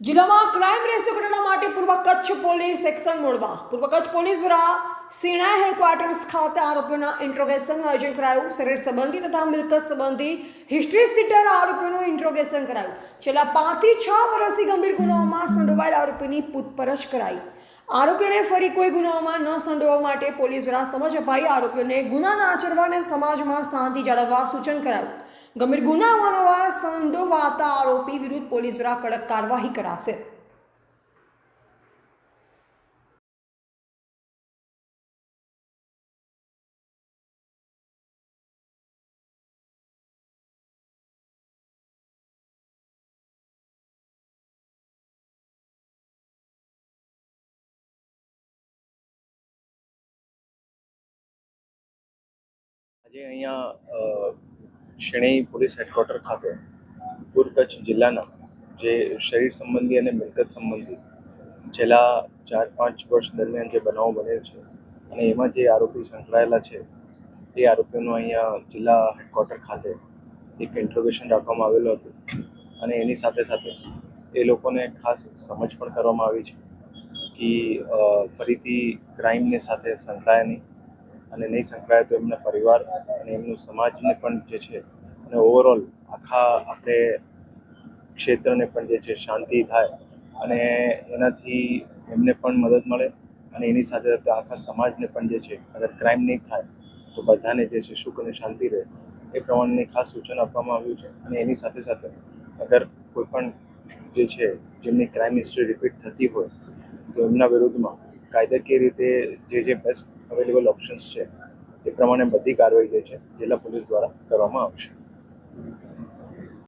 જિલ્લામાં crime ratio ઘટાડવા માટે પૂર્વ કચ્છ પોલીસ એક્શન મોડમાં. પૂર્વ કચ્છ પોલીસ દ્વારા સેના હેડક્વાર્ટર્સ ખાતે આરોપીઓના ઇન્ટ્રોગેશનનું આયોજન કરાયું. શરીર સંબંધી તથા મિલકત સંબંધી હિસ્ટ્રી સીટર આરોપીઓનું ઇન્ટ્રોગેશન કરાયું. છેલ્લા પાંચથી છ વર્ષથી ગંભીર ગુનાઓમાં સંડોવાયેલ આરોપીની પૂછપરછ કરાઈ. આરોપીઓને ફરી કોઈ ગુનાઓમાં ન સંડોવા માટે પોલીસ દ્વારા સમજ અપાઈ આરોપીઓને ગુના ના આચરવા અને સમાજમાં શાંતિ જાળવવા સૂચન કરાયું. ગંભીર ગુના વાર સંડોવાતા આરોપી વિરુદ્ધ પોલીસ દ્વારા કડક કાર્યવાહી કરાશે. આજે અહીંયા શેણઈ પોલીસ હેડક્વાર્ટર ખાતે પૂર્વ કચ્છ જિલ્લાના જે શરીર સંબંધી અને મિલકત સંબંધી છેલ્લા ચાર પાંચ વર્ષ દરમિયાન જે બનાવો બનેલ છે અને એમાં જે આરોપી સંકળાયેલા છે, એ આરોપીઓનું અહીંયા જિલ્લા હેડક્વાર્ટર ખાતે એક ઇન્ટ્રોગેશન રાખવામાં આવેલું હતું અને એની સાથે સાથે એ લોકોને ખાસ સમજ પણ કરવામાં આવી છે કે ફરીથી ક્રાઇમને સાથે સંકળાયા નહીં અને નહીં સંકળાય તો એમના પરિવાર અને એમનું સમાજને પણ જે છે અને ઓવરઓલ આખા આપણે ક્ષેત્રને પણ જે છે શાંતિ થાય અને એનાથી એમને પણ મદદ મળે અને એની સાથે સાથે આખા સમાજને પણ જે છે અગર ક્રાઇમ નહીં થાય તો બધાને જે છે સુખ અને શાંતિ રહે. એ પ્રમાણેની ખાસ સૂચન આપવામાં આવ્યું છે અને એની સાથે સાથે અગર કોઈ પણ જે છે જેમની ક્રાઇમ હિસ્ટ્રી રિપીટ થતી હોય તો એમના વિરુદ્ધમાં કાયદાકીય રીતે જે જે બેસ્ટ અવેલેબલ ઓપ્શન્સ છે, એ પ્રમાણે બધી કાર્યવાહી જે છે, જિલ્લા પોલીસ દ્વારા કરવામાં આવશે.